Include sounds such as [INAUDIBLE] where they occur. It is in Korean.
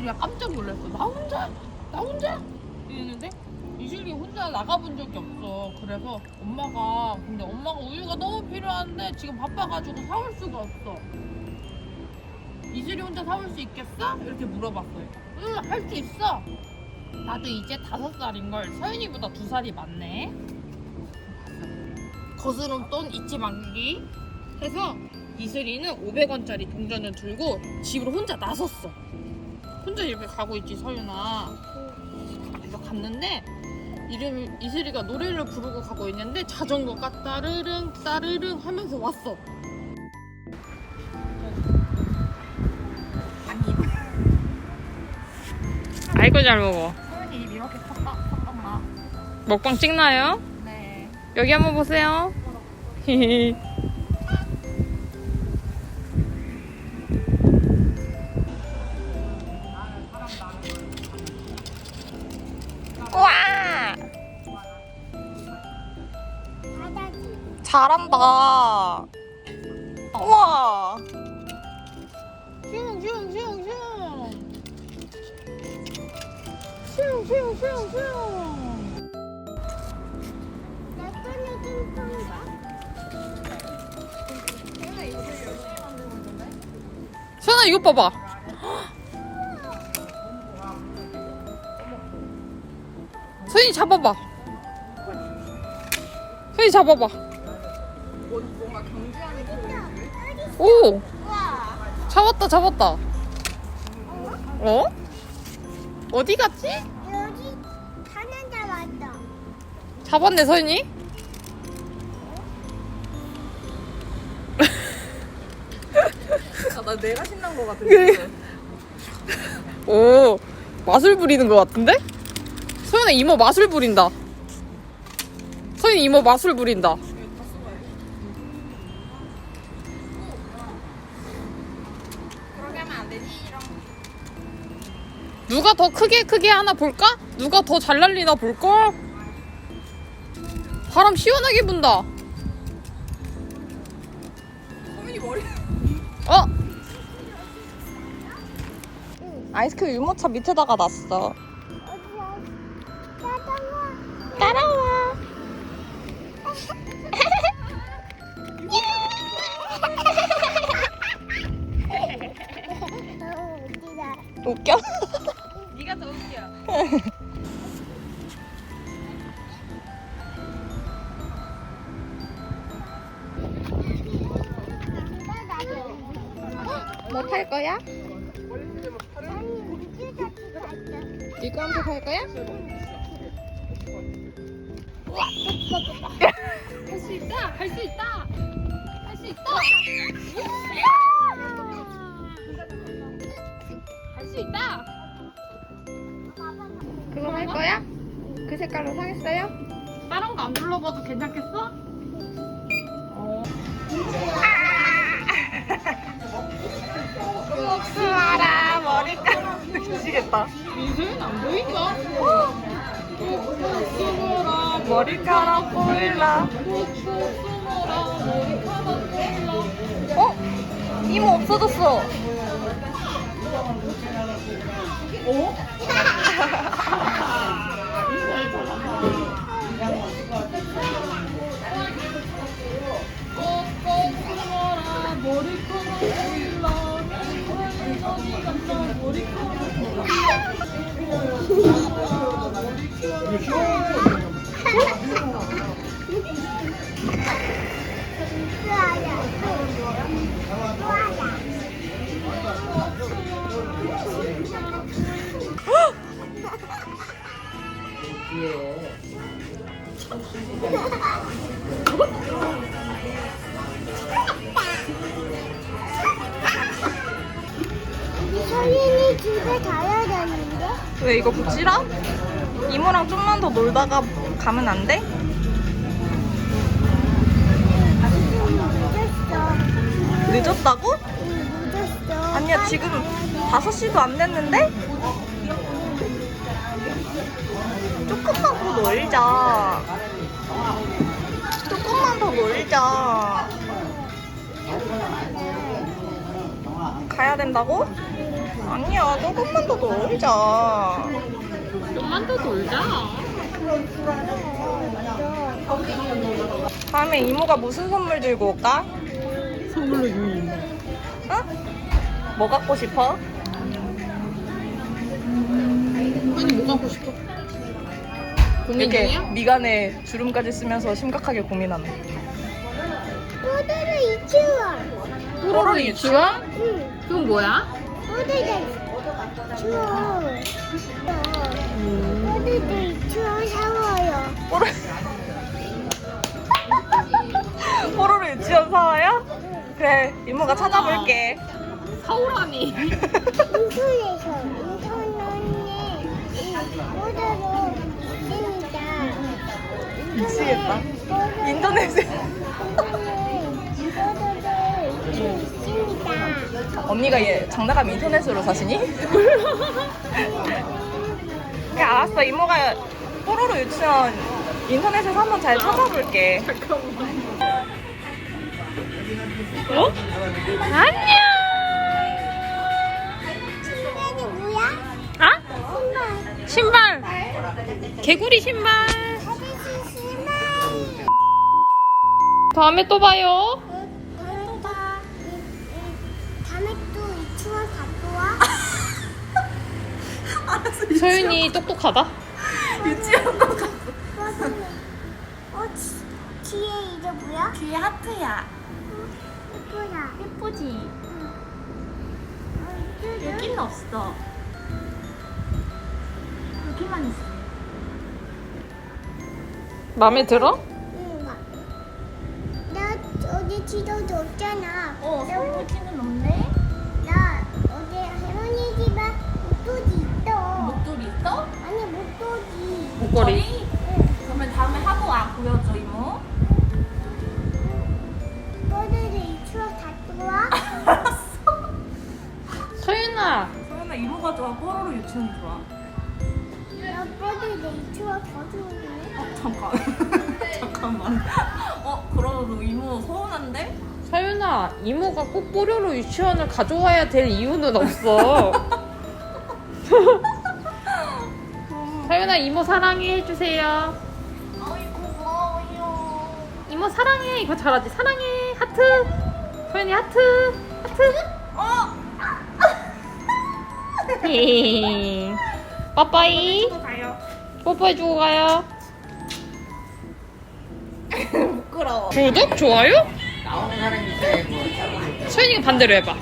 이슬이가 깜짝 놀랐어. 나 혼자? 나 혼자? 이랬는데 이슬이 혼자 나가본 적이 없어. 그래서 엄마가 근데 엄마가 우유가 너무 필요한데 지금 바빠가지고 사올 수가 없어. 이슬이 혼자 사올 수 있겠어? 이렇게 물어봤어요. 응, 할 수 있어. 나도 이제 다섯 살인 걸 서윤이보다 두 살이 많네. 거스름 돈 잊지 말기 해서 이슬이는 500원짜리 동전을 들고 집으로 혼자 나섰어. 혼자 이렇게 가고 있지 서윤아. 그래서 갔는데 이름 이슬이가 노래를 부르고 가고 있는데 자전거가 따르릉 따르릉 하면서 왔어. 아이고 잘 먹어. 소연이 입 이렇게 컸다, 컸다. 먹방 찍나요? 네. 여기 한번 보세요. [LAUGHS] [LAUGHS] 잘한다. 우와. 슝, 슝, 슝, 슝. 슝, 슝, 슝, 슝. 선아 이거 봐봐. 선이 잡아봐. 선이 잡아봐. 뭔가. 오, 잡았다, 잡았다. 어? 어디 갔지? 여기 하나 잡았다. 잡았네, 선이. 아, 나 내가 신난 거 같은데. 오, 맛을 부리는 것 같은데? 소연아 이모 맛을 부린다. 소연이 이모 맛을 부린다. 누가 더 크게 크게 하나 볼까? 누가 더 잘 날리나 볼까? 바람 시원하게 분다. 어? 아이스크림 유모차 밑에다가 놨어. 따라와. 웃겨? 뭐 탈 거야? 한번 탈 거야? 할 수 있다. 할 수 있다. 할 수 있다. 할 수 있다. 그거 할 거야? 그 색깔로 사겠어요? 다른 거 안 불러봐도 괜찮겠어? 어. 수아 민소연 안 보인다. 숨어라 머리카락 보일라. 숨어라 머리카락 보일라. 어? 이모 없어졌어. 숨어라 머리카락 보일라. 민 [LAUGHS] 이 간다 머리카락 보일라. 수아야. 수아야. 소윤이 집에 가야 되는데? 왜 이거 붙이라? 이모랑 좀만 더 놀다가 가면 안 돼? 늦었어. 늦었다고? 응, 늦었어. 아니야 지금 가야 돼. 5시도 안 됐는데? 조금만 더 놀자 조금만 더 놀자 가야 된다고? 아니야, 조금만 더 놀자. 좀만 더 놀자. 다음에 이모가 무슨 선물 들고 올까? 선물로 유인. 응? 뭐 갖고 싶어? 아니 뭐 갖고 싶어? 고민 이렇게 중이야? 미간에 주름까지 쓰면서 심각하게 고민하네. 모두를 이치원. 뽀로로 유치원? 응. 그건 뭐야? 추워. 추워. 뽀로 뽀로로 유치원 사와요? 그래, 이모가 찾아볼게. 사오라니. [LAUGHS] 언니가 얘 장난감 인터넷으로 사시니? 그래 알았어 이모가 뽀로로 유치원 인터넷에서 한번 잘 찾아볼게 어? 안녕. 신발이 뭐야? 아? 신발. 신발. 개구리 신발. 다음에 또 봐요. 소윤이 똑똑하다. 유치원 거 같아 어, 지- 뒤에 이게 뭐야? 뒤에 하트야 예쁘다. 예쁘지? 어, 여기는 없어 여기만 있어 마음에 들어? 목걸이. 그러면 다음에 하고 와 보여줘 이모 모두들 이추원 갖고 와. 알았어 소윤아. 소연아 이모가 좋아 뽀로로 유치원이 좋아 나 모두들 이추원 가져오네. 어 잠깐 [LAUGHS] 잠깐만 어 그러면 이모 서운한데? 서윤아, 이모가 꼭 뽀로로 유치원을 가져와야 될 이유는 없어. [LAUGHS] 서윤아, 이모 사랑해 해주세요. 아이고 고마워요 이모 사랑해. 이거 잘하지? 사랑해. 하트. 서윤이 하트. 하트. 어! 헤헤헤. [LAUGHS] 빠빠이. 또 가요 뽀뽀해주고 가요. [LAUGHS] 부끄러워 구독, 좋아요? 서윤이가 반대로 해봐. 어?